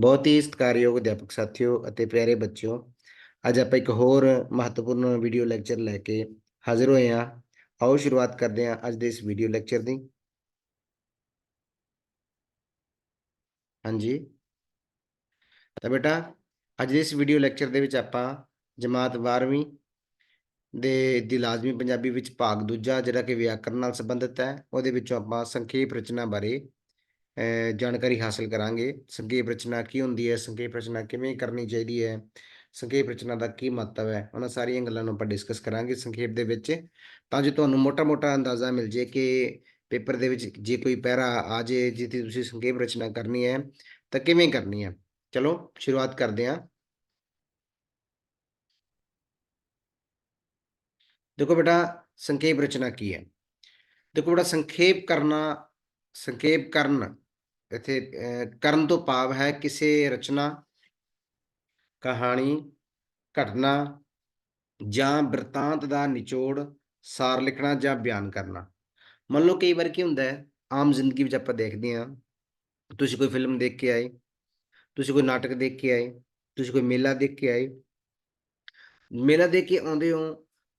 ਬਹੁਤ ਹੀ ਸਤਿਕਾਰਯੋਗ ਅਧਿਆਪਕ ਸਾਥੀਓ ਅਤੇ ਪਿਆਰੇ ਬੱਚਿਓ, ਅੱਜ ਆਪਾਂ ਇੱਕ ਹੋਰ ਮਹੱਤਵਪੂਰਨ ਵੀਡੀਓ ਲੈਕਚਰ ਲੈ ਕੇ ਹਾਜ਼ਰ ਹੋਏ ਹਾਂ। ਆਓ ਸ਼ੁਰੂਆਤ ਕਰਦੇ ਹਾਂ ਅੱਜ ਦੇ ਇਸ ਵੀਡੀਓ ਲੈਕਚਰ ਦੀ। ਹਾਂਜੀ। ਤਾਂ ਬੇਟਾ, ਅੱਜ ਦੇ ਇਸ ਵੀਡੀਓ ਲੈਕਚਰ ਦੇ ਵਿੱਚ ਆਪਾਂ ਜਮਾਤ 12ਵੀਂ ਦੇ ਦੀ ਲਾਜ਼ਮੀ ਪੰਜਾਬੀ ਵਿੱਚ ਭਾਗ ਦੂਜਾ, ਜਿਹੜਾ ਕਿ ਵਿਆਕਰਨ ਨਾਲ ਸੰਬੰਧਿਤ ਹੈ, ਉਹਦੇ ਵਿੱਚੋਂ ਆਪਾਂ ਸੰਖੇਪ ਰਚਨਾ ਬਾਰੇ ਜਾਣਕਾਰੀ ਹਾਸਲ ਕਰਾਂਗੇ। ਸੰਖੇਪ ਰਚਨਾ ਕੀ ਹੁੰਦੀ ਹੈ? ਸੰਖੇਪ ਰਚਨਾ ਕਿਵੇਂ ਕਰਨੀ ਚਾਹੀਦੀ ਹੈ? ਸੰਖੇਪ ਰਚਨਾ ਦਾ ਕੀ ਮਹੱਤਵ ਹੈ? ਉਹਨਾਂ ਸਾਰੀਆਂ ਗੱਲਾਂ ਨੂੰ ਆਪਾਂ ਡਿਸਕਸ ਕਰਾਂਗੇ ਸੰਖੇਪ ਦੇ ਵਿੱਚ। ਤਾਂ ਜੋ ਤੁਹਾਨੂੰ ਮੋਟਾ-ਮੋਟਾ ਅੰਦਾਜ਼ਾ ਮਿਲ ਜੇ ਕਿ ਪੇਪਰ ਦੇ ਵਿੱਚ ਜੇ ਕੋਈ ਪੈਰਾ ਆ ਜੇ ਜਿੱਥੇ ਤੁਸੀਂ ਸੰਖੇਪ ਰਚਨਾ ਕਰਨੀ ਹੈ, ਤਾਂ ਕਿਵੇਂ ਕਰਨੀ ਹੈ? ਚਲੋ, ਸ਼ੁਰੂਆਤ ਕਰਦੇ ਹਾਂ। ਦੇਖੋ ਬੇਟਾ, ਸੰਖੇਪ ਰਚਨਾ ਕੀ ਹੈ? ਦੇਖੋ ਬੇਟਾ, ਸੰਖੇਪ ਕਰਨਾ, ਸੰਖੇਪ ਕਰਨ ਇੱਥੇ ਕਰਨ ਤੋਂ ਭਾਵ ਹੈ ਕਿਸੇ ਰਚਨਾ, ਕਹਾਣੀ, ਘਟਨਾ ਜਾਂ ਬਿਰਤਾਂਤ ਦਾ ਨਿਚੋੜ, ਸਾਰ ਲਿਖਣਾ ਜਾਂ ਬਿਆਨ ਕਰਨਾ। ਮੰਨ ਲਓ ਕਈ ਵਾਰ ਕੀ ਹੁੰਦਾ ਹੈ, ਆਮ ਜ਼ਿੰਦਗੀ ਵਿੱਚ ਆਪਾਂ ਦੇਖਦੇ ਹਾਂ, ਤੁਸੀਂ ਕੋਈ ਫਿਲਮ ਦੇਖ ਕੇ ਆਏ, ਤੁਸੀਂ ਕੋਈ ਨਾਟਕ ਦੇਖ ਕੇ ਆਏ, ਤੁਸੀਂ ਕੋਈ ਮੇਲਾ ਦੇਖ ਕੇ ਆਏ, ਮੇਲਾ ਦੇਖ ਕੇ ਆਉਂਦੇ ਹੋ,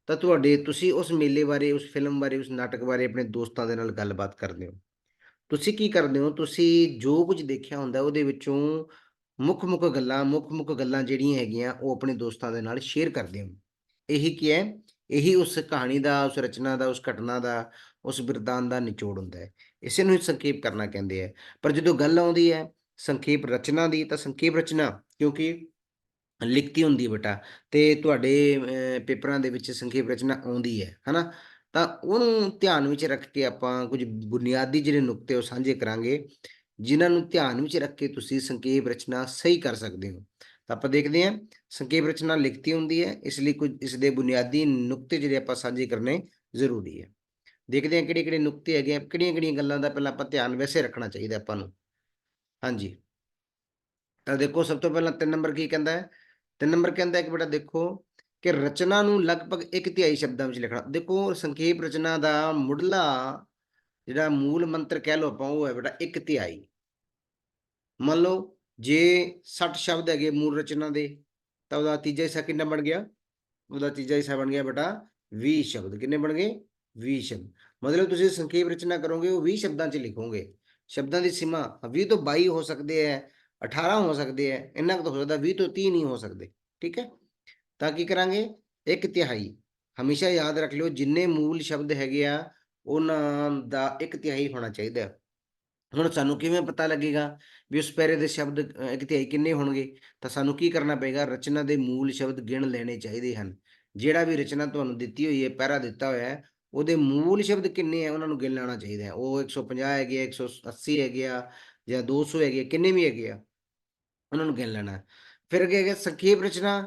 ਤਾਂ ਤੁਹਾਡੇ ਤੁਸੀਂ ਉਸ ਮੇਲੇ ਬਾਰੇ, ਉਸ ਫਿਲਮ ਬਾਰੇ, ਉਸ ਨਾਟਕ ਬਾਰੇ ਆਪਣੇ ਦੋਸਤਾਂ ਦੇ ਨਾਲ ਗੱਲਬਾਤ ਕਰਦੇ ਹੋ। ਤੁਸੀਂ ਕੀ ਕਰਦੇ ਹੋ? ਤੁਸੀਂ ਜੋ ਕੁਝ ਦੇਖਿਆ ਹੁੰਦਾ ਉਹਦੇ ਵਿੱਚੋਂ ਮੁੱਖ ਮੁੱਖ ਗੱਲਾਂ ਮੁੱਖ ਮੁੱਖ ਗੱਲਾਂ ਜਿਹੜੀਆਂ ਹੈਗੀਆਂ ਉਹ ਆਪਣੇ ਦੋਸਤਾਂ ਦੇ ਨਾਲ ਸ਼ੇਅਰ ਕਰਦੇ ਹੋ। ਇਹੀ ਕੀ ਹੈ? ਇਹੀ ਉਸ ਕਹਾਣੀ ਦਾ, ਉਸ ਰਚਨਾ ਦਾ, ਉਸ ਘਟਨਾ ਦਾ, ਉਸ ਬਿਰਤਾਂਤ ਦਾ ਨਿਚੋੜ ਹੁੰਦਾ ਹੈ। ਇਸੇ ਨੂੰ ਹੀ ਸੰਖੇਪ ਕਰਨਾ ਕਹਿੰਦੇ ਆ। ਪਰ ਜਦੋਂ ਗੱਲ ਆਉਂਦੀ ਹੈ ਸੰਖੇਪ ਰਚਨਾ ਦੀ ਤਾਂ ਸੰਖੇਪ ਰਚਨਾ, ਕਿਉਂਕਿ ਲਿਖਤੀ ਹੁੰਦੀ ਹੈ ਤੇ ਤੁਹਾਡੇ ਪੇਪਰਾਂ ਦੇ ਵਿੱਚ ਸੰਖੇਪ ਰਚਨਾ ਆਉਂਦੀ ਹੈ, ਹਨਾ? ਤਾਂ ਉਹਨੂੰ ਧਿਆਨ ਵਿੱਚ ਰੱਖ ਕੇ ਆਪਾਂ ਕੁਝ ਬੁਨਿਆਦੀ ਜਿਹੜੇ ਨੁਕਤੇ ਉਹ ਸਾਂਝੇ ਕਰਾਂਗੇ, ਜਿਨ੍ਹਾਂ ਨੂੰ ਧਿਆਨ ਵਿੱਚ ਰੱਖ ਕੇ ਤੁਸੀਂ ਸੰਖੇਪ ਰਚਨਾ ਸਹੀ ਕਰ ਸਕਦੇ ਹੋ। ਤਾਂ ਆਪਾਂ ਦੇਖਦੇ ਹਾਂ, ਸੰਖੇਪ ਰਚਨਾ ਲਿਖਤੀ ਹੁੰਦੀ ਹੈ, ਇਸ ਲਈ ਕੁਝ ਇਸ ਦੇ ਬੁਨਿਆਦੀ ਨੁਕਤੇ ਜਿਹੜੇ ਆਪਾਂ ਸਾਂਝੇ ਕਰਨੇ ਜ਼ਰੂਰੀ ਹੈ। ਦੇਖਦੇ ਹਾਂ ਕਿਹੜੇ ਕਿਹੜੇ ਨੁਕਤੇ ਹੈਗੇ ਆ ਕਿਹੜੀਆਂ ਕਿਹੜੀਆਂ ਗੱਲਾਂ ਦਾ ਪਹਿਲਾਂ ਆਪਾਂ ਧਿਆਨ ਵੈਸੇ ਰੱਖਣਾ ਚਾਹੀਦਾ ਆਪਾਂ ਨੂੰ। ਹਾਂਜੀ। ਤਾਂ ਦੇਖੋ, ਸਭ ਤੋਂ ਪਹਿਲਾਂ ਤਿੰਨ ਨੰਬਰ ਕੀ ਕਹਿੰਦਾ ਹੈ? ਤਿੰਨ ਨੰਬਰ ਕਹਿੰਦਾ ਹੈ ਕਿ ਬੇਟਾ ਦੇਖੋ ਕਿ ਰਚਨਾ ਨੂੰ ਲਗਭਗ ਇੱਕ ਤਿਹਾਈ ਸ਼ਬਦਾਂ ਵਿੱਚ ਲਿਖਣਾ। ਦੇਖੋ, ਸੰਖੇਪ ਰਚਨਾ ਦਾ ਮੁੱਢਲਾ ਜਿਹੜਾ ਮੂਲ ਮੰਤਰ ਕਹਿ ਲਓ ਆਪਾਂ, ਉਹ ਹੈ ਬੇਟਾ ਇੱਕ ਤਿਹਾਈ। ਮੰਨ ਲਓ, ਜੇ 60 ਸ਼ਬਦ ਹੈਗੇ ਮੂਲ ਰਚਨਾ ਦੇ, ਤਾਂ ਉਹਦਾ ਤੀਜਾ ਹਿੱਸਾ ਕਿੰਨਾ ਬਣ ਗਿਆ? ਉਹਦਾ ਤੀਜਾ ਹਿੱਸਾ ਬਣ ਗਿਆ ਬੇਟਾ 20 ਸ਼ਬਦ। ਕਿੰਨੇ ਬਣ ਗਏ? 20 ਸ਼ਬਦ। ਮਤਲਬ ਤੁਸੀਂ ਸੰਖੇਪ ਰਚਨਾ ਕਰੋਗੇ, ਉਹ 20 ਸ਼ਬਦਾਂ 'ਚ ਲਿਖੋਗੇ। ਸ਼ਬਦਾਂ ਦੀ ਸੀਮਾ 20 ਤੋਂ 22 ਹੋ ਸਕਦੇ ਹੈ 18 ਹੋ ਸਕਦੇ ਹੈ, ਇੰਨਾ ਕੁ ਤਾਂ ਹੋ ਸਕਦਾ 20 ਤੋਂ 30 ਨਹੀਂ ਹੋ ਸਕਦੇ। ਠੀਕ ਹੈ? ਤਾਂ ਕੀ ਕਰਾਂਗੇ? ਇੱਕ ਤਿਹਾਈ। ਹਮੇਸ਼ਾ ਯਾਦ ਰੱਖ ਲਿਓ ਜਿੰਨੇ ਮੂਲ ਸ਼ਬਦ ਹੈਗੇ ਆ ਉਹਨਾਂ ਦਾ ਇੱਕ ਤਿਹਾਈ ਹੋਣਾ ਚਾਹੀਦਾ। ਹੁਣ ਸਾਨੂੰ ਕਿਵੇਂ ਪਤਾ ਲੱਗੇਗਾ ਵੀ ਉਸ ਪੈਰੇ ਦੇ ਸ਼ਬਦ ਇੱਕ ਤਿਹਾਈ ਕਿੰਨੇ ਹੋਣਗੇ? ਤਾਂ ਸਾਨੂੰ ਕੀ ਕਰਨਾ ਪਏਗਾ? ਰਚਨਾ ਦੇ ਮੂਲ ਸ਼ਬਦ ਗਿਣ ਲੈਣੇ ਚਾਹੀਦੇ ਹਨ। ਜਿਹੜਾ ਵੀ ਰਚਨਾ ਤੁਹਾਨੂੰ ਦਿੱਤੀ ਹੋਈ ਹੈ ਪੈਰਾ ਦਿੱਤਾ ਹੋਇਆ ਹੈ ਉਹਦੇ ਮੂਲ ਸ਼ਬਦ ਕਿੰਨੇ ਆ ਉਹਨਾਂ ਨੂੰ ਗਿਣ ਲੈਣਾ ਚਾਹੀਦਾ ਹੈ। ਉਹ 150 ਹੈਗੇ ਆ 180 ਹੈਗੇ ਆ ਜਾਂ 200 ਹੈਗੇ ਆ, ਕਿੰਨੇ ਵੀ ਹੈਗੇ ਆ ਉਹਨਾਂ ਨੂੰ ਗਿਣ ਲੈਣਾ ਫਿਰ ਅੱਗੇ ਹੈਗਾ ਸੰਖੇਪ ਰਚਨਾ।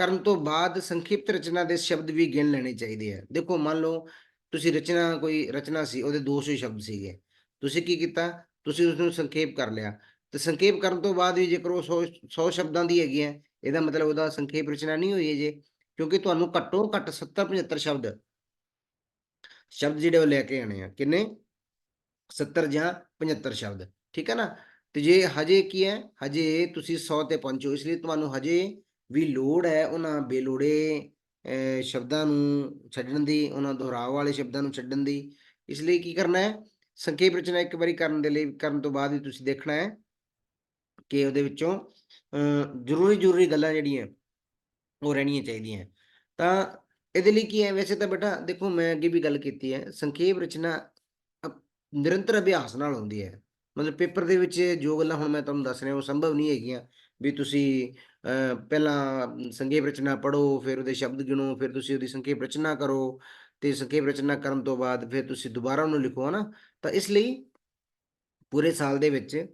ਕਰਨ ਤੋਂ ਬਾਅਦ ਸੰਖਿਪਤ ਰਚਨਾ ਦੇ ਸ਼ਬਦ ਵੀ ਗਿਣ ਲੈਣੇ ਚਾਹੀਦੇ ਆ। ਦੇਖੋ, ਮੰਨ ਲਓ ਤੁਸੀਂ ਰਚਨਾ, ਕੋਈ ਰਚਨਾ ਸੀ, ਉਹਦੇ 200 ਸ਼ਬਦ ਸੀਗੇ। ਤੁਸੀਂ ਕੀ ਕੀਤਾ? ਤੁਸੀਂ ਉਸ ਨੂੰ ਸੰਖੇਪ ਕਰ ਲਿਆ। ਤੇ ਸੰਖੇਪ ਕਰਨ ਤੋਂ ਬਾਅਦ ਵੀ ਜੇਕਰ ਉਹ 100 100 ਸ਼ਬਦਾਂ ਦੀ ਹੈਗੀ ਹੈ ਇਹਦਾ ਮਤਲਬ ਉਹਦਾ ਸੰਖੇਪ ਰਚਨਾ ਨਹੀਂ ਹੋਈ ਹੈ ਜੇ, ਕਿਉਂਕਿ ਤੁਹਾਨੂੰ ਘੱਟੋ ਘੱਟ 70 75 ਸ਼ਬਦ ਸ਼ਬਦ ਜਿਹੜੇ ਉਹ ਲੈ ਕੇ ਆਣੇ ਆ। ਕਿੰਨੇ? 70 ਜਾਂ 75 ਸ਼ਬਦ। ਠੀਕ ਹੈ ਨਾ? ਤੇ ਜੇ ਹਜੇ ਕੀ ਹੈ? ਹਜੇ ਤੁਸੀਂ 100 ਤੇ ਪਹੁੰਚੋ, ਇਸ ਲਈ ਤੁਹਾਨੂੰ ਹਜੇ ਵੀ ਲੋੜ ਹੈ ਉਹਨਾਂ ਬੇਲੋੜੇ ਸ਼ਬਦਾਂ ਨੂੰ ਛੱਡਣ ਦੀ, ਉਹਨਾਂ ਦੁਹਰਾਓ ਵਾਲੇ ਸ਼ਬਦਾਂ ਨੂੰ ਛੱਡਣ ਦੀ। ਇਸ ਲਈ ਕੀ ਕਰਨਾ ਹੈ? ਸੰਖੇਪ ਰਚਨਾ ਇੱਕ ਵਾਰੀ ਕਰਨ ਦੇ ਲਈ, ਕਰਨ ਤੋਂ ਬਾਅਦ ਵੀ ਤੁਸੀਂ ਦੇਖਣਾ ਹੈ ਕਿ ਉਹਦੇ ਵਿੱਚੋਂ ਜ਼ਰੂਰੀ ਜ਼ਰੂਰੀ ਗੱਲਾਂ ਜਿਹੜੀਆਂ, ਉਹ ਰਹਿਣੀਆਂ ਚਾਹੀਦੀਆਂ। ਤਾਂ ਇਹਦੇ ਲਈ ਕੀ ਹੈ? ਵੈਸੇ ਤਾਂ ਬੇਟਾ, ਦੇਖੋ ਮੈਂ ਅੱਗੇ ਵੀ ਗੱਲ ਕੀਤੀ ਹੈ, ਸੰਖੇਪ ਰਚਨਾ ਅਪ- ਨਿਰੰਤਰ ਅਭਿਆਸ ਨਾਲ ਹੁੰਦੀ ਹੈ। ਮਤਲਬ ਪੇਪਰ ਦੇ ਵਿੱਚ ਜੋ ਗੱਲਾਂ ਹੁਣ ਮੈਂ ਤੁਹਾਨੂੰ ਦੱਸ ਰਿਹਾ ਉਹ ਸੰਭਵ ਨਹੀਂ ਹੈਗੀਆਂ ਵੀ ਤੁਸੀਂ ਅਹ, ਪਹਿਲਾਂ ਸੰਖੇਪ ਰਚਨਾ ਪੜ੍ਹੋ ਫਿਰ ਉਹਦੇ ਸ਼ਬਦ ਗਿਣੋ ਫਿਰ ਤੁਸੀਂ ਉਹਦੀ ਸੰਖੇਪ ਰਚਨਾ ਕਰੋ ਤੇ ਸੰਖੇਪ ਰਚਨਾ ਕਰਨ ਤੋਂ ਬਾਅਦ ਫਿਰ ਤੁਸੀਂ ਦੁਬਾਰਾ ਉਹਨੂੰ ਲਿਖੋ ਹਨਾ? ਤਾਂ ਇਸ ਲਈ ਪੂਰੇ ਸਾਲ ਦੇ ਵਿੱਚ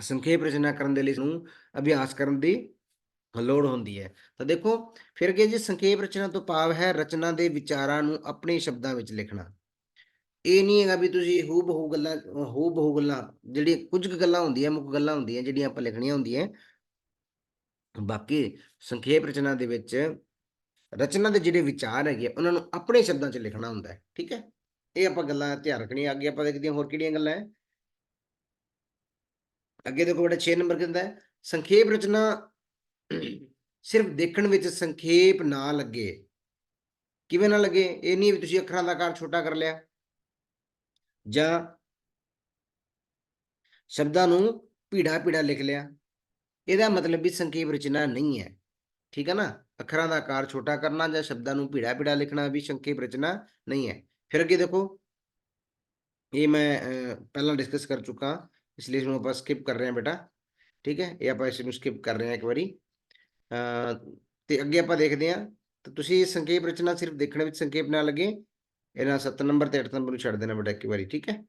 ਸੰਖੇਪ ਰਚਨਾ ਕਰਨ ਦੇ ਲਈ ਨੂੰ ਅਭਿਆਸ ਕਰਨ ਦੀ ਲੋੜ ਹੁੰਦੀ ਹੈ। ਤਾਂ ਦੇਖੋ ਫਿਰ ਕਿ ਜੀ ਸੰਖੇਪ ਰਚਨਾ ਤੋਂ ਭਾਵ ਹੈ ਰਚਨਾ ਦੇ ਵਿਚਾਰਾਂ ਨੂੰ ਆਪਣੇ ਸ਼ਬਦਾਂ ਵਿੱਚ ਲਿਖਣਾ। ਇਹ ਨਹੀਂ ਹੈਗਾ ਵੀ ਤੁਸੀਂ ਹੂ ਬਹੂ ਗੱਲਾਂ ਹੂ ਬਹੂ ਗੱਲਾਂ ਜਿਹੜੀ ਕੁਝ ਕੁ ਗੱਲਾਂ ਹੁੰਦੀਆਂ, ਮੁੱਖ ਗੱਲਾਂ ਹੁੰਦੀਆਂ, ਜਿਹੜੀਆਂ ਆਪਾਂ ਲਿਖਣੀਆਂ ਹੁੰਦੀਆਂ, ਬਾਕੀ ਸੰਖੇਪ ਰਚਨਾ ਦੇ ਵਿੱਚ ਰਚਨਾ ਦੇ ਜਿਹੜੇ ਵਿਚਾਰ ਹੈਗੇ ਉਹਨਾਂ ਨੂੰ ਆਪਣੇ ਸ਼ਬਦਾਂ 'ਚ ਲਿਖਣਾ ਹੁੰਦਾ ਹੈ, ਠੀਕ ਹੈ? ਇਹ ਆਪਾਂ ਗੱਲਾਂ ਧਿਆਨ ਰੱਖਣੀਆਂ, ਅੱਗੇ ਆਪਾਂ ਦੇਖਦੇ ਹਾਂ ਹੋਰ ਕਿਹੜੀਆਂ ਗੱਲਾਂ ਹੈ। ਅੱਗੇ ਦੇਖੋ ਬੜਾ 6 ਨੰਬਰ ਕਹਿੰਦਾ ਹੈ, ਸੰਖੇਪ ਰਚਨਾ ਸਿਰਫ ਦੇਖਣ ਵਿੱਚ ਸੰਖੇਪ ਨਾ ਲੱਗੇ। ਕਿਵੇਂ ਨਾ ਲੱਗੇ? ਇਹ ਨਹੀਂ ਵੀ ਤੁਸੀਂ ਅੱਖਰਾਂ ਦਾ ਆਕਾਰ ਛੋਟਾ ਕਰ ਲਿਆ। ਜਾਂ ਸ਼ਬਦਾਂ ਨੂੰ ਭੀੜਾ ਭੀੜਾ ਲਿਖ ਲਿਆ। ਇਹਦਾ ਮਤਲਬ ਵੀ ਸੰਖੇਪ ਰਚਨਾ ਨਹੀਂ ਹੈ। ਠੀਕ ਹੈ ਨਾ? ਅੱਖਰਾਂ ਦਾ ਆਕਾਰ ਛੋਟਾ ਕਰਨਾ ਜਾਂ ਸ਼ਬਦਾਂ ਨੂੰ ਭੀੜਾ ਭੀੜਾ ਲਿਖਣਾ ਵੀ ਸੰਖੇਪ ਰਚਨਾ ਨਹੀਂ ਹੈ। ਫਿਰ ਅੱਗੇ ਦੇਖੋ। ਇਹ ਮੈਂ ਪਹਿਲਾਂ ਡਿਸਕਸ ਕਰ ਚੁੱਕਾ ਇਸ ਲਈ ਇਸਨੂੰ ਆਪਾਂ ਸਕਿਪ ਕਰ ਰਹੇ ਹਾਂ ਬੇਟਾ। ਠੀਕ ਹੈ? ਇਹ ਆਪਾਂ ਇਸ ਨੂੰ ਸਕਿਪ ਕਰ ਰਹੇ ਹਾਂ ਇੱਕ ਵਾਰੀ। ਅਹ, ਤੇ ਅੱਗੇ ਆਪਾਂ ਦੇਖਦੇ ਹਾਂ। ਤਾਂ ਤੁਸੀਂ ਸੰਖੇਪ ਰਚਨਾ ਸਿਰਫ ਦੇਖਣ ਵਿੱਚ ਸੰਖੇਪ ਨਾ ਲੱਗੇ। ਇਹਨਾਂ 7 ਨੰਬਰ ਤੇ 8 ਨੰਬਰ ਨੂੰ ਛੱਡ ਦੇਣਾ ਬੇਟਾ ਇੱਕ ਵਾਰੀ, ਠੀਕ ਹੈ?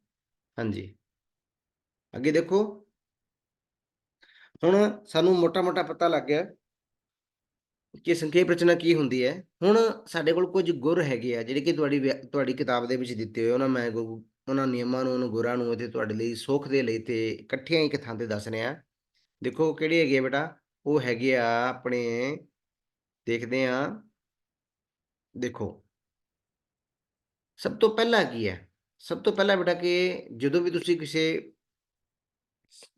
ਹਾਂਜੀ। ਅੱਗੇ ਦੇਖੋ। ਹੁਣ ਸਾਨੂੰ ਮੋਟਾ-ਮੋਟਾ ਪਤਾ ਲੱਗ ਗਿਆ ਕਿ ਸੰਖੇਪ ਰਚਨਾ ਕੀ ਹੁੰਦੀ ਹੈ। ਹੁਣ ਸਾਡੇ ਕੋਲ ਕੁਝ ਗੁਰ ਹੈਗੇ ਆ, ਜਿਹੜੇ ਕਿ ਤੁਹਾਡੀ ਵਿਆ- ਤੁਹਾਡੀ ਕਿਤਾਬ ਦੇ ਵਿੱਚ ਦਿੱਤੇ ਹੋਏ ਉਹਨਾਂ ਮੈਂ ਗੁ- ਉਹਨਾਂ ਨਿਯਮਾਂ ਨੂੰ, ਉਹਨਾਂ ਗੁਰਾਂ ਨੂੰ ਅਤੇ ਤੁਹਾਡੇ ਲਈ ਸੁੱਖ ਦੇ ਲਈ ਤੇ ਇਕੱਠੀਆਂ ਇੱਕ ਥਾਂ ਤੇ ਦੱਸ ਰਿਹਾ। ਦੇਖੋ ਕਿਹੜੇ ਹੈਗੇ ਆ ਬੇਟਾ? ਉਹ ਹੈਗੇ ਆ ਆਪਣੇ, ਦੇਖਦੇ ਆ ਦੇਖੋ। ਸਭ ਤੋਂ ਪਹਿਲਾਂ ਕੀ ਹੈ? ਸਭ ਤੋਂ ਪਹਿਲਾਂ ਬੇਟਾ ਕਿ ਜਦੋਂ ਵੀ ਤੁਸੀਂ ਕਿਸੇ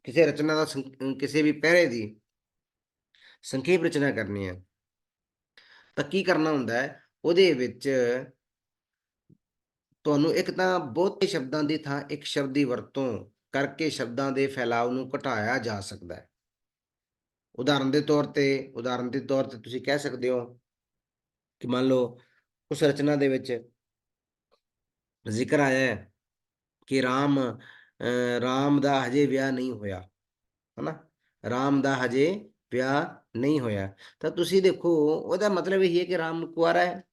ਕਿਸੇ ਰਚਨਾ ਦਾ ਕਿਸੇ ਵੀ ਪਹਿਰੇ ਦੀ ਸੰਖੇਪ ਰਚਨਾ ਕਰਨੀ ਹੈ, ਤਾਂ ਕੀ ਕਰਨਾ ਹੁੰਦਾ ਹੈ? ਉਹਦੇ ਵਿੱਚ ਤੁਹਾਨੂੰ ਇੱਕ ਤਾਂ ਬਹੁਤੇ ਸ਼ਬਦਾਂ ਦੀ ਥਾਂ ਇੱਕ ਸ਼ਬਦ ਦੀ ਵਰਤੋਂ ਕਰਕੇ ਸ਼ਬਦਾਂ ਦੇ ਫੈਲਾਅ ਨੂੰ ਘਟਾਇਆ ਜਾ ਸਕਦਾ ਹੈ। ਉਦਾਹਰਨ ਦੇ ਤੌਰ ਤੇ, ਉਦਾਹਰਨ ਦੇ ਤੌਰ ਤੇ ਤੁਸੀਂ ਕਹਿ ਸਕਦੇ ਹੋ ਕਿ ਮੰਨ ਲਓ ਉਸ ਰਚਨਾ ਦੇ ਵਿੱਚ ਜ਼ਿਕਰ ਆਇਆ ਹੈ ਕਿ ਰਾਮ, ਅਹ ਰਾਮ ਦਾ ਹਜੇ ਵਿਆਹ ਨਹੀਂ ਹੋਇਆ, ਹਨਾ? ਰਾਮ ਦਾ ਹਜੇ ਵਿਆਹ ਨਹੀਂ ਹੋਇਆ। ਤਾਂ ਤੁਸੀਂ ਦੇਖੋ, ਉਹਦਾ ਮਤਲਬ ਇਹ ਹੈ ਕਿ ਰਾਮ ਕੁਆਰਾ ਹੈ।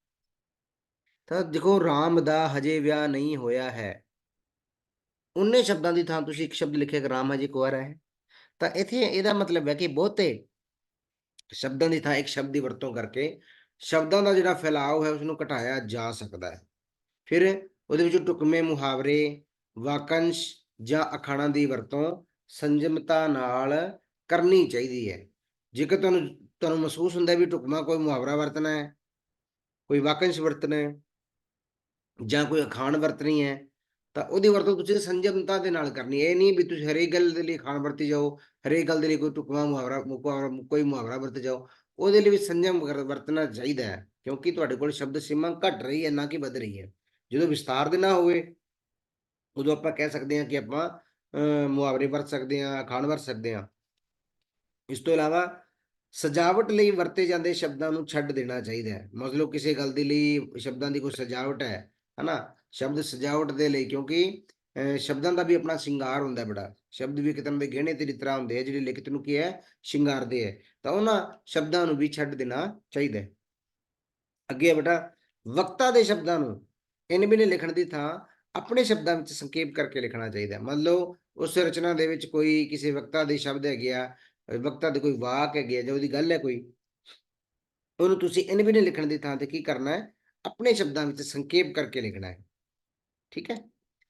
ਤਾਂ ਦੇਖੋ, ਰਾਮ ਦਾ ਹਜੇ ਵਿਆਹ ਨਹੀਂ ਹੋਇਆ ਹੈ। ਉਹਨੇ ਸ਼ਬਦਾਂ ਦੀ ਥਾਂ ਤੁਸੀਂ ਇੱਕ ਸ਼ਬਦ ਲਿਖਿਆ ਕਿ ਰਾਮ ਹਜੇ ਕੁਆਰਾ ਹੈ। ਤਾਂ ਇੱਥੇ ਇਹਦਾ ਮਤਲਬ ਹੈ ਕਿ ਬਹੁਤੇ ਸ਼ਬਦਾਂ ਦੀ ਥਾਂ ਇੱਕ ਸ਼ਬਦ ਦੀ ਵਰਤੋਂ ਕਰਕੇ ਸ਼ਬਦਾਂ ਦਾ ਜਿਹੜਾ ਫੈਲਾਅ ਹੈ ਉਸ ਨੂੰ ਘਟਾਇਆ ਜਾ ਸਕਦਾ ਹੈ। ਫਿਰ ਉਹਦੇ ਵਿੱਚ ਟੁਕਮੇ ਮੁਹਾਵਰੇ, ਵਾਕੰਸ਼ ਜਾਂ ਅਖਾਣਾਂ ਦੀ ਵਰਤੋਂ ਸੰਜਮਤਾ ਨਾਲ ਕਰਨੀ ਚਾਹੀਦੀ ਹੈ। ਜੇਕਰ ਤੁਹਾਨੂੰ ਤੁਹਾਨੂੰ ਮਹਿਸੂਸ ਹੁੰਦਾ ਵੀ ਟੁਕਮਾ ਕੋਈ ਮੁਹਾਵਰਾ ਵਰਤਣਾ ਹੈ, ਕੋਈ ਵਾਕੰਸ਼ ਵਰਤਣਾ ਹੈ ਜਾਂ ਕੋਈ ਅਖਾਣ ਵਰਤਣੀ ਹੈ, ਤਾਂ ਉਹਦੀ ਵਰਤੋਂ ਤੁਸੀਂ ਸੰਜਮਤਾ ਦੇ ਨਾਲ ਕਰਨੀ ਹੈ। ਇਹ ਨਹੀਂ ਵੀ ਤੁਸੀਂ ਹਰੇਕ ਗੱਲ ਦੇ ਲਈ ਅਖਾਣ ਵਰਤੀ ਜਾਓ, ਹਰੇਕ ਗੱਲ ਦੇ ਲਈ ਕੋਈ ਟੁਕਮਾ ਮੁਹਾਵਰਾ ਮੁਹਾਵਰਾ ਕੋਈ ਮੁਹਾਵਰਾ ਵਰਤ ਜਾਓ। ਉਹਦੇ ਲਈ ਵੀ ਸੰਜਮ ਵਰਤਣਾ ਚਾਹੀਦਾ ਹੈ, ਕਿਉਂਕਿ ਤੁਹਾਡੇ ਕੋਲ ਸ਼ਬਦ ਸੀਮਾ ਘਟ ਰਹੀ ਹੈ, ਨਾ ਕਿ ਵੱਧ ਰਹੀ ਹੈ। ਜਦੋਂ ਵਿਸਤਾਰ ਦੇ ਨਾ ਹੋਵੇ ਉਦੋਂ ਆਪਾਂ ਕਹਿ ਸਕਦੇ ਹਾਂ ਕਿ ਆਪਾਂ ਅਹ, ਮੁਹਾਵਰੇ ਵਰਤ ਸਕਦੇ ਹਾਂ ਅਖਾਣ ਵਰਤ ਸਕਦੇ ਹਾਂ। ਇਸ ਤੋਂ ਇਲਾਵਾ ਸਜਾਵਟ ਲਈ ਵਰਤੇ ਜਾਂਦੇ ਸ਼ਬਦਾਂ ਨੂੰ ਛੱਡ ਦੇਣਾ ਚਾਹੀਦਾ ਹੈ। ਮਤਲਬ ਕਿਸੇ ਗੱਲ ਦੇ ਲਈ ਸ਼ਬਦਾਂ ਦੀ ਕੋਈ ਸਜਾਵਟ ਹੈ ਹਨਾ? ਸ਼ਬਦ ਸਜਾਵਟ ਦੇ ਲਈ ਕਿਉਂਕਿ ਅਹ, ਸ਼ਬਦਾਂ ਦਾ ਵੀ ਆਪਣਾ ਸ਼ਿੰਗਾਰ ਹੁੰਦਾ ਬੜਾ। ਸ਼ਬਦ ਵੀ ਇੱਕ ਤਰ੍ਹਾਂ ਦੇ ਗਹਿਣੇ ਤੇਰੀ ਤਰ੍ਹਾਂ ਹੁੰਦੇ ਆ ਜਿਹੜੇ ਲਿਖਤ ਨੂੰ ਕੀ ਹੈ? ਸ਼ਿੰਗਾਰਦੇ ਹੈ ਤਾਂ ਉਹਨਾਂ ਸ਼ਬਦਾਂ ਨੂੰ ਵੀ ਛੱਡ ਦੇਣਾ ਚਾਹੀਦਾ ਹੈ। ਅੱਗੇ ਹੈ ਬੇਟਾ ਵਕਤਾ ਦੇ ਸ਼ਬਦਾਂ ਨੂੰ ਇਨ ਲਿਖਣ ਦੀ ਥਾਂ ਆਪਣੇ ਸ਼ਬਦਾਂ ਵਿੱਚ ਸੰਖੇਪ ਕਰਕੇ ਲਿਖਣਾ ਚਾਹੀਦਾ ਹੈ। ਮੰਨ ਲਓ, ਉਸ ਰਚਨਾ ਦੇ ਵਿੱਚ ਕੋਈ ਕਿਸੇ ਵਕਤਾ ਦੇ ਸ਼ਬਦ ਹੈਗੇ ਆ ਵਕਤਾ ਦੇ ਕੋਈ ਵਾਕ ਹੈਗੇ ਆ ਜਾਂ ਉਹਦੀ ਗੱਲ ਹੈ ਕੋਈ, ਉਹਨੂੰ ਤੁਸੀਂ ਇਨ ਲਿਖਣ ਦੀ ਥਾਂ ਤੇ ਕੀ ਕਰਨਾ ਹੈ? ਆਪਣੇ ਸ਼ਬਦਾਂ ਵਿੱਚ ਸੰਖੇਪ ਕਰਕੇ ਲਿਖਣਾ ਹੈ। ਠੀਕ ਹੈ?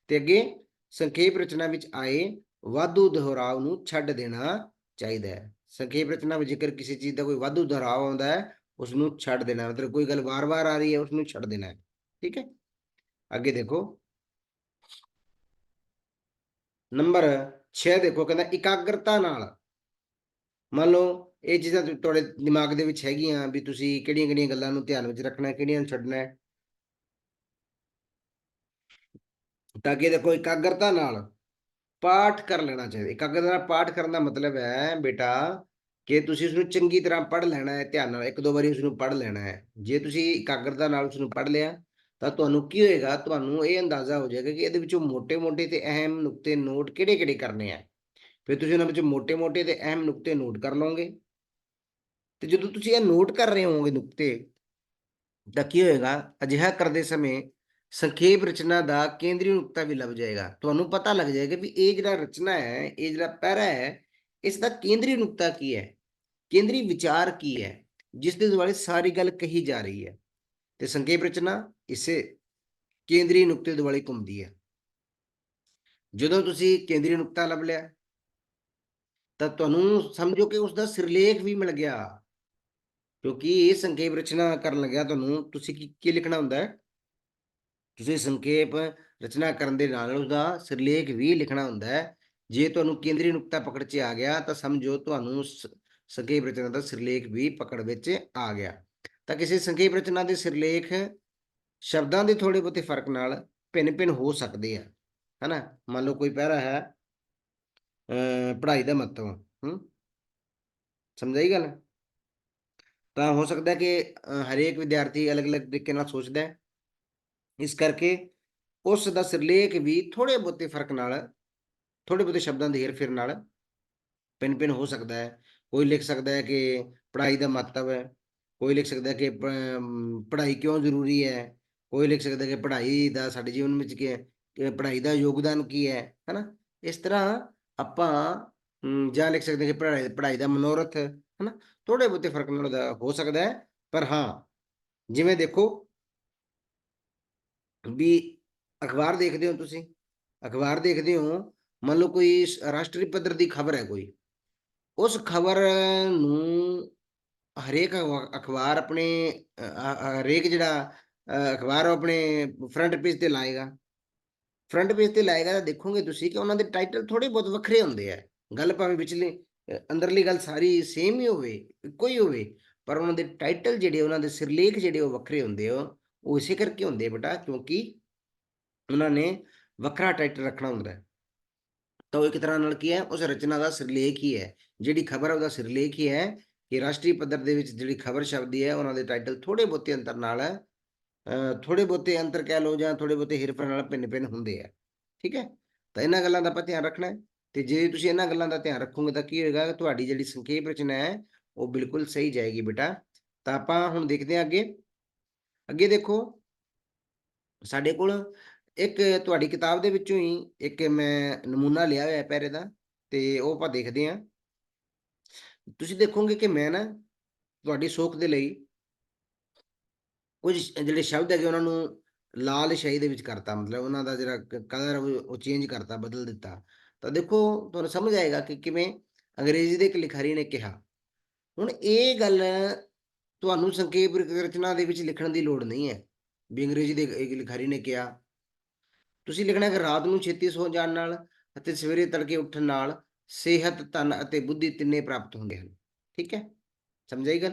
ਤੇ ਅੱਗੇ ਸੰਖੇਪ ਰਚਨਾ ਵਿੱਚ ਆਏ ਵਾਧੂ ਦੁਹਰਾਵ ਨੂੰ ਛੱਡ ਦੇਣਾ ਚਾਹੀਦਾ ਹੈ। ਸੰਖੇਪ ਰਚਨਾ ਵਿੱਚ ਜੇਕਰ ਕਿਸੇ ਚੀਜ਼ ਦਾ ਕੋਈ ਵਾਧੂ ਦੁਹਰਾਵ ਆਉਂਦਾ ਹੈ ਉਸ ਨੂੰ ਛੱਡ ਦੇਣਾ ਮਤਲਬ ਕੋਈ ਗੱਲ ਵਾਰ-ਵਾਰ ਆ ਰਹੀ ਹੈ ਉਸ ਨੂੰ ਛੱਡ ਦੇਣਾ ਹੈ। ਠੀਕ ਹੈ? ਅੱਗੇ ਦੇਖੋ। ਨੰਬਰ 6 ਦੇਖੋ, ਕਹਿੰਦਾ ਇਕਾਗਰਤਾ ਨਾਲ। ਮੰਨ ਲਓ, ਇਹ ਚੀਜ਼ਾਂ ਤੁਹਾਡੇ ਦਿਮਾਗ ਦੇ ਵਿੱਚ ਹੈਗੀਆਂ ਵੀ ਤੁਸੀਂ ਕਿਹੜੀਆਂ ਕਿਹੜੀਆਂ ਗੱਲਾਂ ਨੂੰ ਧਿਆਨ ਵਿੱਚ ਰੱਖਣਾ ਹੈ, ਕਿਹੜੀਆਂ ਨੂੰ ਛੱਡਣਾ ਹੈ। ਤਾਂ ਅੱਗੇ ਦੇਖੋ, ਇਕਾਗਰਤਾ ਨਾਲ ਪਾਠ ਕਰ ਲੈਣਾ ਚਾਹੀਦਾ। ਇਕਾਗਰਤਾ ਨਾਲ ਪਾਠ ਕਰਨ ਦਾ ਮਤਲਬ ਹੈ, ਬੇਟਾ, ਕਿ ਤੁਸੀਂ ਉਸਨੂੰ ਚੰਗੀ ਤਰ੍ਹਾਂ ਪੜ੍ਹ ਲੈਣਾ ਹੈ, ਧਿਆਨ ਨਾਲ, ਇੱਕ ਦੋ ਵਾਰੀ ਉਸਨੂੰ ਪੜ੍ਹ ਲੈਣਾ ਹੈ। ਜੇ ਤੁਸੀਂ ਇਕਾਗਰਤਾ ਨਾਲ ਉਸਨੂੰ ਪੜ੍ਹ ਲਿਆ ਤਾਂ ਤੁਹਾਨੂੰ ਕੀ ਹੋਏਗਾ, ਤੁਹਾਨੂੰ ਇਹ ਅੰਦਾਜ਼ਾ ਹੋ ਜਾਏਗਾ ਕਿ ਇਹਦੇ ਵਿੱਚੋਂ ਮੋٹے-ਮੋٹے ਤੇ ਅਹਿਮ ਨੁਕਤੇ ਨੋਟ ਕਿਹੜੇ-ਕਿਹੜੇ ਕਰਨੇ ਆ। ਫਿਰ ਤੁਸੀਂ ਉਹਨਾਂ ਵਿੱਚੋਂ ਮੋٹے-ਮੋٹے ਤੇ ਅਹਿਮ ਨੁਕਤੇ ਨੋਟ ਕਰ ਲਓਗੇ। ਤੇ ਜਦੋਂ ਤੁਸੀਂ ਇਹ ਨੋਟ ਕਰ ਰਹੇ ਹੋਵੋਗੇ ਨੁਕਤੇ, ਤਾਂ ਕੀ ਹੋਏਗਾ, ਅਜਿਹਾ ਕਰਦੇ ਸਮੇਂ ਸੰਖੇਪ ਰਚਨਾ ਦਾ ਕੇਂਦਰੀ ਨੁਕਤਾ ਵੀ ਲੱਭ ਜਾਏਗਾ। ਤੁਹਾਨੂੰ ਪਤਾ ਲੱਗ ਜਾਏਗਾ ਵੀ ਇਹ ਜਿਹੜਾ ਰਚਨਾ ਹੈ, ਇਹ ਜਿਹੜਾ ਪੈਰਾ ਹੈ, ਇਸ ਦਾ ਕੇਂਦਰੀ ਨੁਕਤਾ ਕੀ ਹੈ? ਕੇਂਦਰੀ ਵਿਚਾਰ ਕੀ ਹੈ? ਜਿਸ ਦੇ ਦੁਆਲੇ ਸਾਰੀ ਗੱਲ ਕਹੀ ਜਾ ਰਹੀ ਹੈ। ਤੇ ਸੰਖੇਪ ਰਚਨਾ ਇਸੇ ਕੇਂਦਰੀ ਨੁਕਤੇ ਦੁਆਲੇ ਘੁੰਮਦੀ ਹੈ। ਜਦੋਂ ਤੁਸੀਂ ਕੇਂਦਰੀ ਨੁਕਤਾ ਲੱਭ ਲਿਆ, ਤਾਂ ਤੁਹਾਨੂੰ ਸਮਝੋ ਕਿ ਉਸ ਦਾ ਸਿਰਲੇਖ ਵੀ ਮਿਲ ਗਿਆ। ਕਿਉਂਕਿ ਇਹ ਸੰਖੇਪ ਰਚਨਾ ਕਰਨ ਲੱਗਿਆ ਤੁਹਾਨੂੰ, ਤੁਸੀਂ ਕੀ ਕੀ ਲਿਖਣਾ ਹੁੰਦਾ ਹੈ? ਤੁਸੀਂ ਸੰਖੇਪ ਰਚਨਾ ਕਰਨ ਦੇ ਨਾਲ ਉਸ ਦਾ ਸਿਰਲੇਖ ਵੀ ਲਿਖਣਾ ਹੁੰਦਾ ਹੈ। ਜੇ ਤੁਹਾਨੂੰ ਕੇਂਦਰੀ ਨੁਕਤਾ ਪਕੜ 'ਚ ਆ ਗਿਆ, ਤਾਂ ਸਮਝੋ ਤੁਹਾਨੂੰ ਸੰਖੇਪ ਰਚਨਾ ਦਾ ਸਿਰਲੇਖ ਵੀ ਪਕੜ ਵਿੱਚ ਆ ਗਿਆ। ਤਾਂ ਕਿਸੇ ਸੰਖੇਪ ਰਚਨਾ ਦੇ ਸਿਰਲੇਖ ਸ਼ਬਦਾਂ ਦੇ ਥੋੜੇ ਬਹੁਤੇ ਫ਼ਰਕ ਨਾਲ ਭਿੰਨ-ਭਿੰਨ ਹੋ ਸਕਦੇ ਆ, ਹਨਾ? ਮੰਨ ਲਓ ਕੋਈ ਪਹਿਰਾ ਹੈ ਪੜ੍ਹਾਈ ਦਾ ਮਹੱਤਵ, ਹੂੰ? ਸਮਝਾਈ ਗੱਲ? ਤਾਂ ਹੋ ਸਕਦਾ ਕਿ ਹਰੇਕ ਵਿਦਿਆਰਥੀ ਅਲੱਗ-ਅਲੱਗ ਤਰੀਕੇ ਨਾਲ ਸੋਚਦਾ ਹੈ। ਇਸ ਕਰਕੇ ਉਸ ਦਾ ਸਿਰਲੇਖ ਵੀ ਥੋੜੇ ਬਹੁਤੇ ਫ਼ਰਕ ਨਾਲ ਥੋੜੇ ਬਹੁਤੇ ਸ਼ਬਦਾਂ ਦੇ ਹੇਰ-ਫੇਰ ਨਾਲ ਭਿੰਨ-ਭਿੰਨ ਹੋ ਸਕਦਾ ਹੈ। ਕੋਈ ਲਿਖ ਸਕਦਾ ਹੈ ਕਿ ਪੜ੍ਹਾਈ ਦਾ ਮਹੱਤਵ ਹੈ ਕੋਈ ਲਿਖ ਸਕਦਾ ਕਿ ਪੜ੍ਹਾਈ ਕਿਉਂ ਜ਼ਰੂਰੀ ਹੈ? ਕੋਈ ਲਿਖ ਸਕਦਾ ਕਿ ਪੜ੍ਹਾਈ ਦਾ ਸਾਡੇ ਜੀਵਨ ਵਿੱਚ ਕੀ ਹੈ? ਪੜ੍ਹਾਈ ਦਾ ਯੋਗਦਾਨ ਕੀ ਹੈ? ਹਨਾ? ਇਸ ਤਰ੍ਹਾਂ ਆਪਾਂ ਜਾਂ ਲਿਖ ਸਕਦੇ ਕਿ ਪੜ੍ਹਾਈ ਪੜ੍ਹਾਈ ਦਾ ਮਨੋਰਥ, ਹਨਾ? ਥੋੜੇ ਬਹੁਤੇ ਫ਼ਰਕ ਨਾਲ ਉਹਦਾ ਹੋ ਸਕਦਾ ਹੈ, ਪਰ ਹਾਂ, ਜਿਵੇਂ ਦੇਖੋ ਵੀ ਅਖਬਾਰ ਦੇਖਦੇ ਹੋ ਤੁਸੀਂ? ਅਖਬਾਰ ਦੇਖਦੇ ਹੋ, ਮੰਨ ਲਓ ਕੋਈ ਰਾਸ਼ਟਰੀ ਪੱਧਰ ਦੀ ਖਬਰ ਹੈ ਕੋਈ। ਉਸ ਖਬਰ ਨੂੰ ਹਰੇਕ ਅਖਬਾਰ ਆਪਣੇ ਹਰੇਕ ਜਿਹੜਾ ਅਖਬਾਰ ਉਹ ਆਪਣੇ ਫਰੰਟ ਪੇਜ ਤੇ ਲਾਏਗਾ। ਫਰੰਟ ਪੇਜ ਤੇ ਲਾਏਗਾ ਤਾਂ ਦੇਖੋਗੇ ਤੁਸੀਂ ਕਿ ਉਹਨਾਂ ਦੇ ਟਾਈਟਲ ਥੋੜੇ ਬਹੁਤ ਵੱਖਰੇ ਹੁੰਦੇ ਆ। ਗੱਲ ਭਾਵੇਂ ਵਿਚਲੇ ਅੰਦਰਲੀ ਗੱਲ ਸਾਰੀ ਸੇਮ ਹੀ ਹੋਵੇ, ਇੱਕੋ ਹੀ ਹੋਵੇ, ਪਰ ਉਹਨਾਂ ਦੇ ਟਾਈਟਲ ਜਿਹੜੇ, ਉਹਨਾਂ ਦੇ ਸਿਰਲੇਖ ਜਿਹੜੇ ਉਹ ਵੱਖਰੇ ਹੁੰਦੇ ਆ, ਉਹ ਇਸੇ ਕਰਕੇ ਹੁੰਦੇ ਆ ਬੇਟਾ, ਕਿਉਂਕਿ ਉਹਨਾਂ ਨੇ ਵੱਖਰਾ ਟਾਈਟਲ ਰੱਖਣਾ ਹੁੰਦਾ ਤਾਂ ਉਹ ਇੱਕ ਤਰ੍ਹਾਂ ਨਾਲ ਕੀ ਹੈ, ਉਸ ਰਚਨਾ ਦਾ ਸਿਰਲੇਖ ਹੀ ਹੈ। ਜਿਹੜੀ ਖਬਰ ਉਹਦਾ ਸਿਰਲੇਖ ਹੀ ਹੈ। ਕਿ ਰਾਸ਼ਟਰੀ ਪੱਧਰ ਦੇ ਵਿੱਚ ਜਿਹੜੀ ਖਬਰ ਛਪਦੀ ਹੈ ਉਹਨਾਂ ਦੇ ਟਾਈਟਲ ਥੋੜੇ ਬਹੁਤੇ ਅੰਤਰ ਨਾਲ ਅ, ਥੋੜੇ ਬਹੁਤੇ ਅੰਤਰ ਕਹਿ ਲਓ ਜਾਂ ਥੋੜੇ ਬਹੁਤੇ ਹਿਰਫਾਂ ਨਾਲ ਭਿੰਨ ਭਿੰਨ ਹੁੰਦੇ ਆ ਠੀਕ ਹੈ? ਤਾਂ ਇਹਨਾਂ ਗੱਲਾਂ ਦਾ ਆਪਾਂ ਧਿਆਨ ਰੱਖਣਾ ਹੈ। ਤੇ ਜੇ ਤੁਸੀਂ ਇਹਨਾਂ ਗੱਲਾਂ ਦਾ ਧਿਆਨ ਰੱਖੋਗੇ ਤਾਂ ਕੀ ਹੋਏਗਾ ਤੁਹਾਡੀ ਜਿਹੜੀ ਸੰਖੇਪ ਰਚਨਾ ਹੈ ਉਹ ਬਿਲਕੁਲ ਸਹੀ ਜਾਏਗੀ ਬੇਟਾ। ਤਾਂ ਆਪਾਂ ਹੁਣ ਦੇਖਦੇ ਹਾਂ ਅੱਗੇ। ਅੱਗੇ ਦੇਖੋ ਸਾਡੇ ਕੋਲ ਇੱਕ ਤੁਹਾਡੀ ਕਿਤਾਬ ਦੇ ਵਿੱਚੋਂ ਹੀ ਇੱਕ ਮੈਂ ਨਮੂਨਾ ਲਿਆ ਹੋਇਆ ਹੈ ਪਹਿਰੇ ਦਾ ਤੇ ਉਹ ਆਪਾਂ ਦੇਖਦੇ ਹਾਂ। ਤੁਸੀਂ ਦੇਖੋਗੇ ਕਿ ਮੈਂ ਨਾ ਤੁਹਾਡੀ ਸੋਖ ਦੇ ਲਈ ਕੁਝ ਜਿਹੜੇ ਸ਼ਬਦ ਹੈਗੇ ਉਹਨਾਂ ਨੂੰ ਲਾਲ ਸ਼ਾਹੀ ਦੇ ਵਿੱਚ ਕਰਤਾ, ਮਤਲਬ ਉਹਨਾਂ ਦਾ ਜਿਹੜਾ ਕਲਰ ਉਹ ਚੇਂਜ ਕਰਤਾ, ਬਦਲ ਦਿੱਤਾ। ਤਾਂ ਦੇਖੋ, ਤੁਹਾਨੂੰ ਸਮਝ ਆਏਗਾ ਕਿ ਕਿਵੇਂ ਅੰਗਰੇਜ਼ੀ ਦੇ ਇੱਕ ਲਿਖਾਰੀ ਨੇ ਕਿਹਾ। ਹੁਣ ਇਹ ਗੱਲ ਤੁਹਾਨੂੰ ਸੰਖੇਪ ਰਚਨਾ ਦੇ ਵਿੱਚ ਲਿਖਣ ਦੀ ਲੋੜ ਨਹੀਂ ਹੈ, ਵੀ ਅੰਗਰੇਜ਼ੀ ਦੇ ਇੱਕ ਲਿਖਾਰੀ ਨੇ ਕਿਹਾ। ਤੁਸੀਂ ਲਿਖਣਾ ਕਿ ਰਾਤ ਨੂੰ ਛੇਤੀ ਸੌ ਜਾਣ ਨਾਲ ਅਤੇ ਸਵੇਰੇ ਤੜਕੇ ਉੱਠਣ ਨਾਲ ਸਿਹਤ ਤਨ ਅਤੇ ਬੁੱਧੀ ਤਿੰਨੇ ਪ੍ਰਾਪਤ ਹੁੰਦੇ ਹਨ। ਠੀਕ ਹੈ? ਸਮਝਾਈ ਗੱਲ?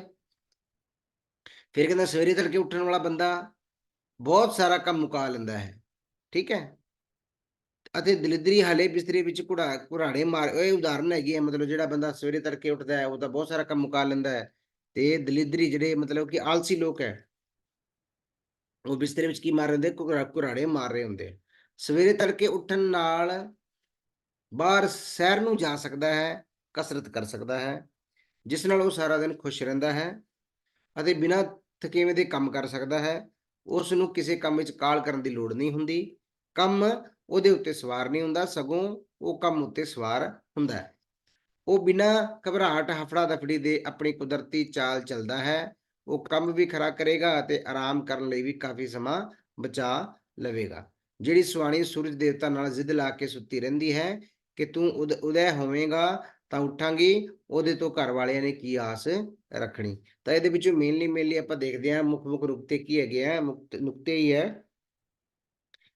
ਫਿਰ ਕਹਿੰਦਾ ਸਵੇਰੇ ਤੜਕੇ ਉੱਠਣ ਵਾਲਾ ਬੰਦਾ ਬਹੁਤ ਸਾਰਾ ਕੰਮ ਮੁਕਾ ਲੈਂਦਾ ਹੈ। ਠੀਕ ਹੈ? ਅਤੇ ਦਲਿਦਰੀ ਹਾਲੇ ਬਿਸਤਰੇ ਵਿੱਚ ਕੁੜਾ ਕੁਰਾੜੇ ਮਾਰ, ਇਹ ਉਦਾਹਰਨ ਹੈਗੀ ਹੈ, ਮਤਲਬ ਜਿਹੜਾ ਬੰਦਾ ਸਵੇਰੇ ਤੜਕੇ ਉੱਠਦਾ ਹੈ, ਉਹ ਤਾਂ ਬਹੁਤ ਸਾਰਾ ਕੰਮ ਮੁਕਾ ਲੈਂਦਾ ਹੈ। ਤੇ ਦਲਿਦਰੀ ਜਿਹੜੇ ਮਤਲਬ ਕਿ ਆਲਸੀ ਲੋਕ ਹੈ, ਉਹ ਬਿਸਤਰੇ ਵਿੱਚ ਕੀ ਮਾਰ ਰਹੇ ਹੁੰਦੇ? ਕੁਰਾ- ਕੁਰਾੜੇ ਮਾਰ ਰਹੇ ਹੁੰਦੇ। ਸਵੇਰੇ ਤੜਕੇ ਉੱਠਣ ਨਾਲ ਬਾਹਰ ਸੈਰ ਨੂੰ ਜਾ ਸਕਦਾ ਹੈ, ਕਸਰਤ ਕਰ ਸਕਦਾ ਹੈ, ਜਿਸ ਨਾਲ ਉਹ ਸਾਰਾ ਦਿਨ ਖੁਸ਼ ਰਹਿੰਦਾ ਹੈ ਅਤੇ ਬਿਨਾਂ ਥਕੇਵੇਂ ਦੇ ਕੰਮ ਕਰ ਸਕਦਾ ਹੈ ਉਸ ਨੂੰ ਕਿਸੇ ਕੰਮ ਵਿੱਚ ਕਾਲ ਕਰਨ ਦੀ ਲੋੜ ਨਹੀਂ ਹੁੰਦੀ, ਕੰਮ ਉਹਦੇ ਉੱਤੇ ਸਵਾਰ ਨਹੀਂ ਹੁੰਦਾ, ਸਗੋਂ ਉਹ ਕੰਮ ਉੱਤੇ ਸਵਾਰ ਹੁੰਦਾ ਹੈ। ਉਹ ਬਿਨਾਂ ਘਬਰਾਹਟ ਹਫੜਾ ਦਫੜੀ ਦੇ ਆਪਣੀ ਕੁਦਰਤੀ ਚਾਲ ਚੱਲਦਾ ਹੈ, ਉਹ ਕੰਮ ਵੀ ਖਰਾ ਕਰੇਗਾ ਅਤੇ ਆਰਾਮ ਕਰਨ ਲਈ ਵੀ ਕਾਫੀ ਸਮਾਂ ਬਚਾ ਲਵੇਗਾ, ਜਿਹੜੀ ਸੁਆਣੀ ਸੂਰਜ ਦੇਵਤਾ ਨਾਲ ਜ਼ਿੱਦ ਲਾ ਕੇ ਸੁੱਤੀ ਰਹਿੰਦੀ ਹੈ ਕਿ ਤੂੰ ਉਦ- ਉਦੈ ਹੋਵੇਂਗਾ ਤਾਂ ਉੱਠਾਂਗੀ ਉਹਦੇ ਤੋਂ ਘਰ ਵਾਲਿਆਂ ਨੇ ਕੀ ਆਸ ਰੱਖਣੀ। ਤਾਂ ਇਹਦੇ ਵਿੱਚੋਂ ਮੇਨਲੀ ਮੇਨਲੀ ਆਪਾਂ ਦੇਖਦੇ ਹਾਂ ਮੁੱਖ ਮੁੱਖ ਨੁਕਤੇ ਕੀ ਹੈਗੇ ਆ ਮੁਕਤ ਨੁਕਤੇ ਹੀ ਹੈ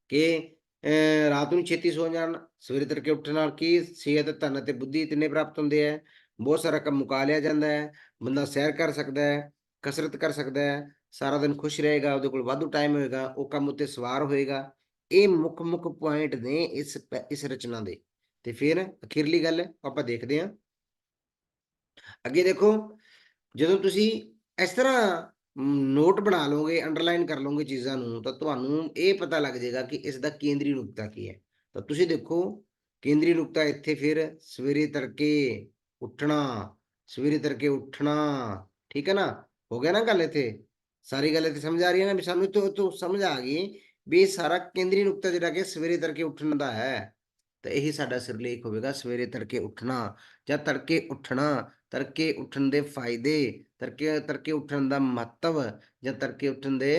ਕਿ ਅਹ, ਰਾਤ ਨੂੰ ਛੇਤੀ ਸੌ ਜਾਣ ਸਵੇਰੇ ਤੜਕੇ ਉੱਠਣ ਨਾਲ ਕੀ ਸਿਹਤ ਧਨ ਅਤੇ ਬੁੱਧੀ ਤਿੰਨੇ ਪ੍ਰਾਪਤ ਹੁੰਦੇ ਆ। ਬਹੁਤ ਸਾਰਾ ਕੰਮ ਮੁਕਾ ਲਿਆ ਜਾਂਦਾ ਹੈ ਬੰਦਾ ਸੈਰ ਕਰ ਸਕਦਾ ਹੈ ਕਸਰਤ ਕਰ ਸਕਦਾ ਹੈ ਸਾਰਾ ਦਿਨ ਖੁਸ਼ ਰਹੇਗਾ ਉਹਦੇ ਕੋਲ ਵਾਧੂ ਟਾਈਮ ਹੋਏਗਾ ਉਹ ਕੰਮ ਉੱਤੇ ਸਵਾਰ ਹੋਏਗਾ। ਇਹ ਮੁੱਖ ਮੁੱਖ ਪੁਆਇੰਟ ਨੇ ਇਸ ਪ- ਇਸ ਰਚਨਾ ਦੇ। ਤੇ ਫਿਰ ਅਖੀਰਲੀ ਗੱਲ ਆਪਾਂ ਦੇਖਦੇ ਹਾਂ। ਅੱਗੇ ਦੇਖੋ, ਜਦੋਂ ਤੁਸੀਂ ਇਸ ਤਰ੍ਹਾਂ ਨੋਟ ਬਣਾ ਲਓਗੇ ਅੰਡਰਲਾਈਨ ਕਰ ਲਓਗੇ ਚੀਜ਼ਾਂ ਨੂੰ, ਤਾਂ ਤੁਹਾਨੂੰ ਇਹ ਪਤਾ ਲੱਗ ਜਾਏਗਾ ਕਿ ਇਸ ਦਾ ਕੇਂਦਰੀ ਨੁਕਤਾ ਕੀ ਹੈ। ਤਾਂ ਤੁਸੀਂ ਦੇਖੋ, ਕੇਂਦਰੀ ਨੁਕਤਾ ਇੱਥੇ ਫਿਰ ਸਵੇਰੇ ਤੜਕੇ ਉੱਠਣਾ, ਸਵੇਰੇ ਤੜਕੇ ਉੱਠਣਾ, ਠੀਕ ਹੈ ਨਾ? ਹੋ ਗਿਆ ਨਾ ਗੱਲ ਇੱਥੇ? ਸਾਰੀ ਗੱਲ ਇੱਥੇ ਸਮਝ ਆ ਰਹੀ ਹੈ ਨਾ ਵੀ ਸਾਨੂੰ ਤੋਂ ਤੋਂ ਸਮਝ ਆ ਗਈ ਵੀ ਇਹ ਸਾਰਾ ਕੇਂਦਰੀ ਨੁਕਤਾ ਜਿਹੜਾ ਕਿ ਸਵੇਰੇ ਤੜਕੇ ਉੱਠਣ ਦਾ ਹੈ। ਤਾਂ ਇਹੀ ਸਾਡਾ ਸਿਰਲੇਖ ਹੋਵੇਗਾ ਸਵੇਰੇ ਤੜਕੇ ਉੱਠਣਾ ਜਾਂ ਤੜਕੇ ਉੱਠਣਾ ਤੜਕੇ ਉੱਠਣ ਦੇ ਫਾਇਦੇ ਤੜਕੇ ਤੜਕੇ ਉੱਠਣ ਦਾ ਮਹੱਤਵ ਜਾਂ ਤੜਕੇ ਉੱਠਣ ਦੇ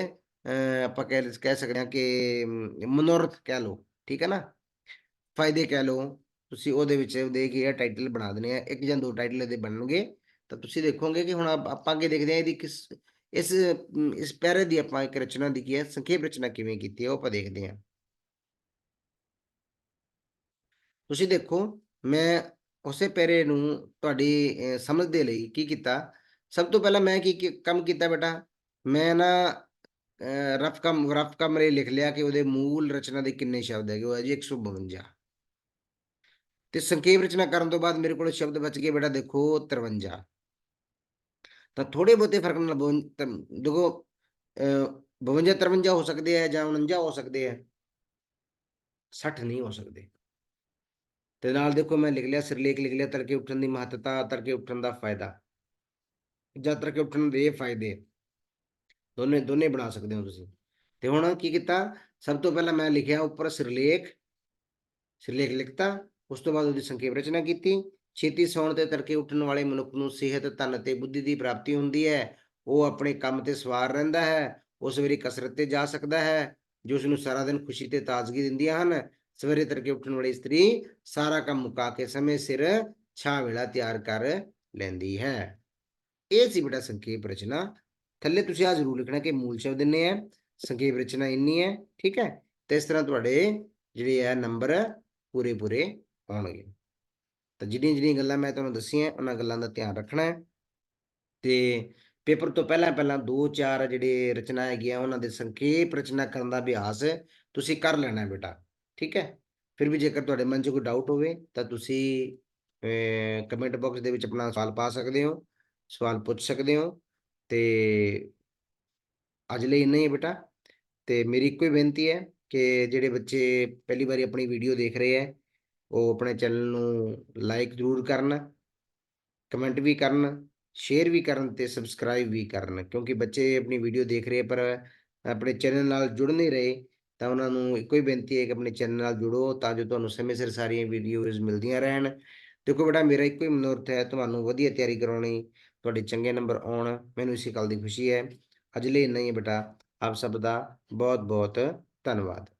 ਆਪਾਂ ਕਹਿ ਕਹਿ ਸਕਦੇ ਹਾਂ ਕਿ ਮਨੋਰਥ ਕਹਿ ਲਓ ਠੀਕ ਹੈ ਨਾ? ਫਾਇਦੇ ਕਹਿ ਲਓ ਤੁਸੀਂ ਉਹਦੇ ਵਿੱਚ ਦੇ ਕੇ ਇਹ ਟਾਈਟਲ ਬਣਾ ਦੇਣੇ ਆ ਇੱਕ ਜਾਂ ਦੋ ਟਾਈਟਲ ਇਹਦੇ ਬਣਨਗੇ ਤਾਂ ਤੁਸੀਂ ਦੇਖੋਗੇ ਕਿ ਹੁਣ ਆਪਾਂ ਅੱਗੇ ਦੇਖਦੇ ਹਾਂ ਇਹਦੀ ਕਿਸ ਇਸ ਅਮ, ਇਸ ਪੈਰੇ ਦੀ ਆਪਾਂ ਇੱਕ ਰਚਨਾ ਦੀ ਕੀ ਹੈ ਸੰਖੇਪ ਰਚਨਾ ਕਿਵੇਂ ਕੀਤੀ ਹੈ ਉਹ ਆਪਾਂ ਦੇਖਦੇ ਹਾਂ। ਤੁਸੀਂ ਦੇਖੋ ਮੈਂ ਉਸੇ ਪੈਰੇ ਨੂੰ ਤੁਹਾਡੀ ਸਮਝ ਦੇ ਲਈ ਕੀ ਕੀਤਾ। ਸਭ ਤੋਂ ਪਹਿਲਾਂ ਮੈਂ ਕੀ ਕੀ ਕੰਮ ਕੀਤਾ ਬੇਟਾ? ਮੈਂ ਨਾ ਰਫ ਕਮ ਰਫ ਕਮਰੇ ਲਿਖ ਲਿਆ ਕਿ ਉਹਦੇ ਮੂਲ ਰਚਨਾ ਦੇ ਕਿੰਨੇ ਸ਼ਬਦ ਹੈਗੇ ਉਹ ਹੈ ਜੀ 152 ਤੇ ਸੰਖੇਪ ਰਚਨਾ ਕਰਨ ਤੋਂ ਬਾਅਦ ਮੇਰੇ ਕੋਲ ਸ਼ਬਦ ਬਚ ਗਏ ਬੇਟਾ ਦੇਖੋ 53 ਤਾਂ ਥੋੜੇ ਬਹੁਤੇ ਫ਼ਰਕ ਨਾਲ ਬਵੰ- ਦੇਖੋ ਅਹ, 52 53 ਹੋ ਸਕਦੇ ਆ ਜਾਂ 49 ਹੋ ਸਕਦੇ ਆ। 60 ਨਹੀਂ ਹੋ ਸਕਦੇ। ਤੇ ਨਾਲ ਦੇਖੋ ਮੈਂ ਲਿਖ ਲਿਆ ਸਿਰਲੇਖ ਲਿਖ ਲਿਆ, ਤੜਕੇ ਉੱਠਣ ਦੀ ਮਹੱਤਤਾ, ਤੜਕੇ ਉੱਠਣ ਦਾ ਫਾਇਦਾ। ਜਾਂ ਤੜਕੇ ਉੱਠਣ ਦੇ ਫਾਇਦੇ। ਦੋਨੇ ਦੋਨੇ ਬਣਾ ਸਕਦੇ ਹੋ ਤੁਸੀਂ। ਤੇ ਹੁਣ ਕੀ ਕੀਤਾ? ਸਭ ਤੋਂ ਪਹਿਲਾਂ ਮੈਂ ਲਿਖਿਆ ਉੱਪਰ ਸਿਰਲੇਖ ਸਿਰਲੇਖ ਲਿਖਤਾ, ਉਸ ਤੋਂ ਬਾਅਦ ਉਹਦੀ ਸੰਖੇਪ ਰਚਨਾ ਕੀਤੀ। ਛੇਤੀ ਸੌਣ ਤੇ ਤੜਕੇ ਉੱਠਣ ਵਾਲੇ ਮਨੁੱਖ ਨੂੰ ਸਿਹਤ, ਧਨ ਤੇ ਬੁੱਧੀ ਦੀ ਪ੍ਰਾਪਤੀ ਹੁੰਦੀ ਹੈ। ਉਹ ਆਪਣੇ ਕੰਮ ਤੇ ਸਵਾਰ ਰਹਿੰਦਾ ਹੈ। ਉਸ ਵੇਲੇ ਕਸਰਤ ਤੇ ਜਾ ਸਕਦਾ ਹੈ, ਜੋ ਉਸ ਨੂੰ ਸਾਰਾ ਦਿਨ ਖੁਸ਼ੀ ਤੇ ਤਾਜ਼ਗੀ ਦਿੰਦੀਆਂ ਹਨ। ਸਵੇਰੇ ਤੜਕੇ ਉੱਠਣ ਵਾਲੀ ਇਸਤਰੀ ਸਾਰਾ ਕੰਮ ਮੁਕਾ ਕੇ ਸਮੇਂ ਸਿਰ ਛਾਂ ਵੇਲਾ ਤਿਆਰ ਕਰ ਲੈਂਦੀ ਹੈ। ਇਹ ਸੀ ਬੇਟਾ ਸੰਖੇਪ ਰਚਨਾ। ਥੱਲੇ ਤੁਸੀਂ ਆ ਜ਼ਰੂਰ ਲਿਖਣਾ ਕਿ ਮੂਲ ਸ਼ਬਦ ਇੰਨੇ ਹੈ, ਸੰਖੇਪ ਰਚਨਾ ਇੰਨੀ ਹੈ, ਠੀਕ ਹੈ? ਤੇ ਇਸ ਤਰ੍ਹਾਂ ਤੁਹਾਡੇ ਜਿਹੜੇ ਹੈ ਨੰਬਰ ਪੂਰੇ ਪੂਰੇ ਆਉਣਗੇ। ਤਾਂ ਜਿਹੜੀਆਂ ਜਿਹੜੀਆਂ ਗੱਲਾਂ ਮੈਂ ਤੁਹਾਨੂੰ ਦੱਸੀਆਂ, ਉਹਨਾਂ ਗੱਲਾਂ ਦਾ ਧਿਆਨ ਰੱਖਣਾ ਹੈ। ਤੇ ਪੇਪਰ ਤੋਂ ਪਹਿਲਾਂ ਪਹਿਲਾਂ ਦੋ ਚਾਰ ਜਿਹੜੇ ਰਚਨਾ ਹੈਗੀਆਂ, ਉਹਨਾਂ ਦੇ ਸੰਖੇਪ ਰਚਨਾ ਕਰਨ ਦਾ ਅਭਿਆਸ ਤੁਸੀਂ ਕਰ ਲੈਣਾ ਬੇਟਾ। ਠੀਕ ਹੈ? ਫਿਰ ਵੀ ਜੇਕਰ ਤੁਹਾਡੇ ਮਨ 'ਚ ਕੋਈ ਡਾਊਟ ਹੋਵੇ, ਤਾਂ ਤੁਸੀਂ ਕਮੈਂਟ ਬਾਕਸ ਦੇ ਵਿੱਚ ਆਪਣਾ ਸਵਾਲ ਪਾ ਸਕਦੇ ਹੋ, ਸਵਾਲ ਪੁੱਛ ਸਕਦੇ ਹੋ, ਤੇ ਅੱਜ ਲਈ ਇੰਨਾ ਹੀ ਬੇਟਾ। ਤੇ ਮੇਰੀ ਇੱਕੋ ਹੀ ਬੇਨਤੀ ਹੈ ਕਿ ਜਿਹੜੇ ਬੱਚੇ ਪਹਿਲੀ ਵਾਰੀ ਆਪਣੀ ਵੀਡੀਓ ਦੇਖ ਰਹੇ ਹੈ, ਉਹ ਆਪਣੇ ਚੈਨਲ ਨੂੰ ਲਾਈਕ ਜ਼ਰੂਰ ਕਰਨ ਕਮੈਂਟ ਵੀ ਕਰਨ ਸ਼ੇਅਰ ਵੀ ਕਰਨ ਤੇ ਸਬਸਕ੍ਰਾਈਬ ਵੀ ਕਰਨ, ਕਿਉਂਕਿ ਬੱਚੇ ਆਪਣੀ ਵੀਡੀਓ ਦੇਖ ਰਹੇ ਪਰ ਆਪਣੇ ਚੈਨਲ ਨਾਲ ਜੁੜ ਨਹੀਂ ਰਹੇ। ਤਾਂ ਉਹਨਾਂ ਨੂੰ ਇੱਕੋ ਹੀ ਬੇਨਤੀ ਹੈ ਕਿ ਆਪਣੇ ਚੈਨਲ ਨਾਲ ਜੁੜੋ ਤਾਂ ਜੋ ਤੁਹਾਨੂੰ ਸਮੇਂ ਸਿਰ ਸਾਰੀਆਂ ਵੀਡੀਓਜ਼ ਮਿਲਦੀਆਂ ਰਹਿਣ। ਦੇਖੋ ਬੇਟਾ, ਮੇਰਾ ਇੱਕੋ ਹੀ ਮਨੋਰਥ ਹੈ, ਤੁਹਾਨੂੰ ਵਧੀਆ ਤਿਆਰੀ ਕਰਾਉਣੀ ਤੁਹਾਡੇ ਚੰਗੇ ਨੰਬਰ ਆਉਣ, ਮੈਨੂੰ ਇਸੇ ਗੱਲ ਦੀ ਖੁਸ਼ੀ ਹੈ। ਅੱਜ ਲਈ ਇੰਨਾ ਹੀ ਹੈ ਬੇਟਾ, ਆਪ ਸਭ ਦਾ ਬਹੁਤ ਬਹੁਤ ਧੰਨਵਾਦ।